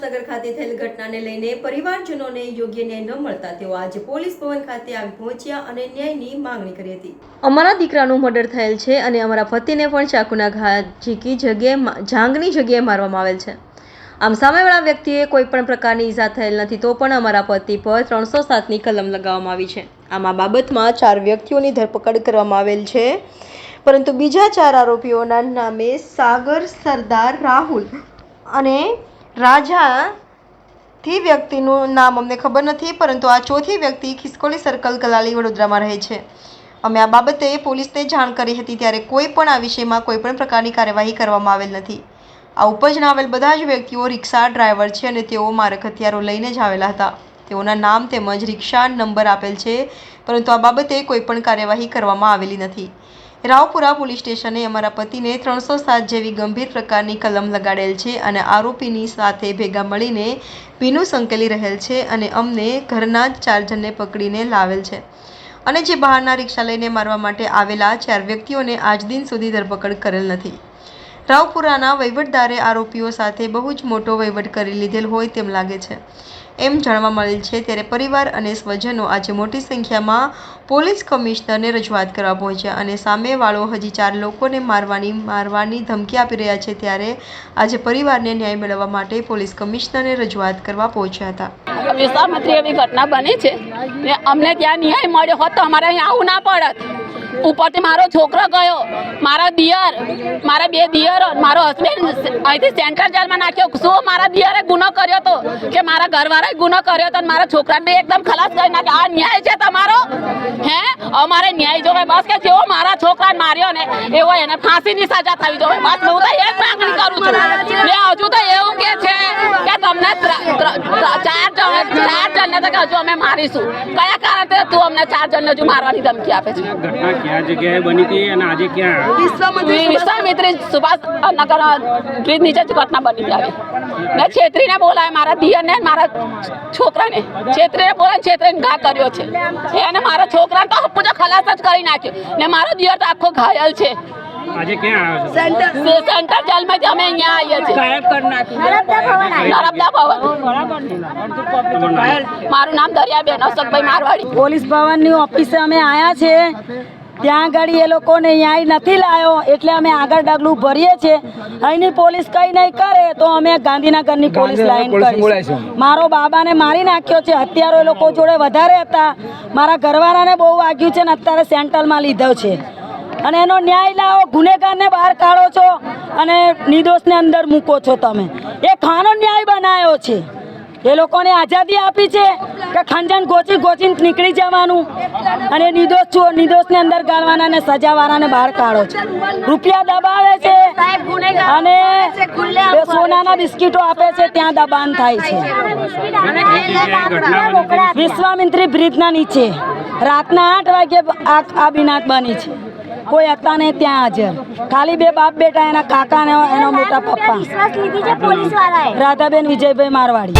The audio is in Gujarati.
સાથે થયેલ ઘટનાને લઈને પરિવારજનોને યોગ્ય ન્યાય ન મળતા તેઓ આજે પોલીસ ભવન ખાતે આવી પહોંચ્યા અને ન્યાયની માંગણી કરી હતી. અમારા દીકરાનું મર્ડર થયેલ છે અને અમારા પતિને પણ ચાકુના ઘા ઝીકી જગ્યાએ જાંગની જગ્યાએ મારવામાં આવેલ છે. આમ સામેવાળા વ્યક્તિએ કોઈ પણ પ્રકારની ઈજા થયેલ નથી તો પણ અમારા પતિ પર ત્રણસો સાતની કલમ લગાવવામાં આવી છે. આમ આ બાબતમાં ચાર વ્યક્તિઓની ધરપકડ કરવામાં આવેલ છે. પરંતુ બીજા ચાર આરોપીઓના નામે સાગર, સરદાર, રાહુલ અને રાજા થી વ્યક્તિનું નામ અમને ખબર નથી, પરંતુ આ ચોથી વ્યક્તિ ખિસકોલી સર્કલ કલાલી વડોદરામાં રહે છે. અમે આ બાબતે પોલીસને જાણ કરી હતી ત્યારે કોઈ પણ આ વિષયમાં કોઈ પણ પ્રકારની કાર્યવાહી કરવામાં આવેલ નથી. આ ઉપજના આવેલ બધા જ વ્યક્તિઓ રિક્ષા ડ્રાઈવર છે અને તેઓ મારક હથિયારો લઈને જ આવેલા હતા. તેઓના નામ તેમજ રિક્ષા નંબર આપેલ છે, પરંતુ આ બાબતે કોઈ પણ કાર્યવાહી કરવામાં આવેલી નથી. રાવપુરા પોલીસ સ્ટેશને અમારા પતિને ત્રણસો સાત જેવી ગંભીર પ્રકારની કલમ લગાડેલ છે અને આરોપીની સાથે ભેગા મળીને ભીનું સંકેલી રહેલ છે અને અમને ઘરના જ ચાર જણને પકડીને લાવેલ છે. અને જે બહારના રિક્ષા લઈને મારવા માટે આવેલા ચાર વ્યક્તિઓને આજ દિન સુધી ધરપકડ કરેલ નથી. રાવપુરાના વહીવટદારે આરોપીઓ સાથે બહુ જ મોટો વહીવટ કરી લીધેલ હોય તેમ લાગે છે. એમ જાણવા મળેલ છે ત્યારે પરિવાર અને સ્વજનો આજે મોટી સંખ્યામાં પોલીસ કમિશનરને રજૂઆત કરવા પહોંચ્યા અને સામેવાળો હજી ચાર લોકોને મારવાની મારવાની ધમકી આપી રહ્યા છે ત્યારે આજે પરિવારને ન્યાય મેળવવા માટે પોલીસ કમિશનરને રજૂઆત કરવા પહોંચ્યા હતા. વિશ્વામિત્રી એવી ઘટના બની છે. અમને ત્યાં ન્યાય મળ્યો હોત તો અમારે અહીંયા આવું ના પડત. ઉપરથી મારો છોકરો ગયો મારા દિયર મારા બે દિયરો મારો હસબન્ડ અહીંથી સેન્ટ્રલ જેલમાં નાખ્યો. શું મારા દિયરે ગુનો કર્યો હતો કે મારા ઘરવાળાએ ગુનો કર્યો હતો અને મારા છોકરાને એકદમ ખલાસ કરી નાખ્યો? આ ન્યાય છે તમારો? હે? અમારે ન્યાય જોવે બસ કે જેવો મારા છોકરાને માર્યો ને એવો એને ફાંસીની સજા થવી જોવે. બસ હું તો એ જ માંગણી કરું છું. મેં હજુ તો એવું કે છે કે તમને ચાર જણ ચાર જણને તો હજુ અમે મારીશું. કયા કારણે તું અમને ચાર જણને હજુ મારવાની ધમકી આપે છે. ઘટના ક્યાં જગ્યાએ બની હતી અને આજે ક્યાં? વિશ્વામિત્રી સુભાષ નગર બ્રિજ નીચે જ ઘટના બની હતી ને છેતરીને બોલાય મારા દિયરને ને મારા છોકરાને. છેતરીને બોલાય છેતરીને ઘા કર્યો છે. એને મારા છોકરાને તો હપ્પુ જ ખલાસ જ કરી નાખ્યો. ને મારો દિયર તો આખો ઘાયલ છે. આજે ક્યાં આવ્યો છે? સેન્ટર જેલમાંથી અમે અહીંયા આવીએ છીએ. ભવન તમારું નામ? મારું નામ દરિયાબેન અશોકભાઈ મારવાડી. પોલીસ ભવનની ઓફિસે અમે આવ્યા છે. ત્યાં આગળ એ લોકોને અહીંયા નથી લાવ્યો એટલે અમે આગળ ડગલું ભરીએ છીએ. અહીંની પોલીસ કંઈ નહીં કરે તો અમે ગાંધીનગરની પોલીસ લાઈન કરીશું. મારો બાબાને મારી નાખ્યો છે. હત્યારો એ લોકો જોડે વધારે હતા. મારા ઘરવાળાને બહુ વાગ્યું છે ને અત્યારે સેન્ટ્રલમાં લીધો છે. અને એનો ન્યાય લાવો, ગુનેગારને બહાર કાઢો છો અને નિર્દોષને અંદર મૂકો છો તમે. એ ખાનો ન્યાય બનાવ્યો છે. એ લોકોને આઝાદી આપી છે કે ખંજન ગોચી ગોચીને નીકળી જવાનું અને નિર્દોષ છો, નિર્દોષને અંદર ગાળવાના અને સજાવાળાને બહાર કાઢો છો. રૂપિયા દબાવે છે અને સોનાના બિસ્કીટો આપે છે, ત્યાં દબાણ થાય છે. વિશ્વામિત્રી બ્રિજના નીચે. રાતના આઠ વાગે આ આ બિનાત બની છે. કોઈ હતા નહીં ત્યાં હાજર ખાલી બે બાપ બેટા એના કાકા ને એના મોટા પપ્પા. રાધાબેન વિજયભાઈ મારવાડી.